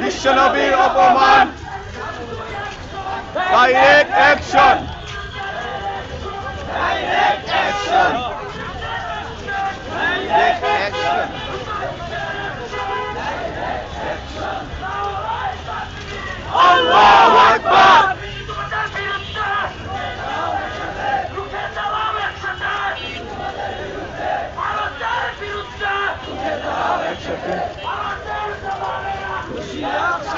Missionary of Oman! Action! Direct action! Direct action! Huşiyar şabdan!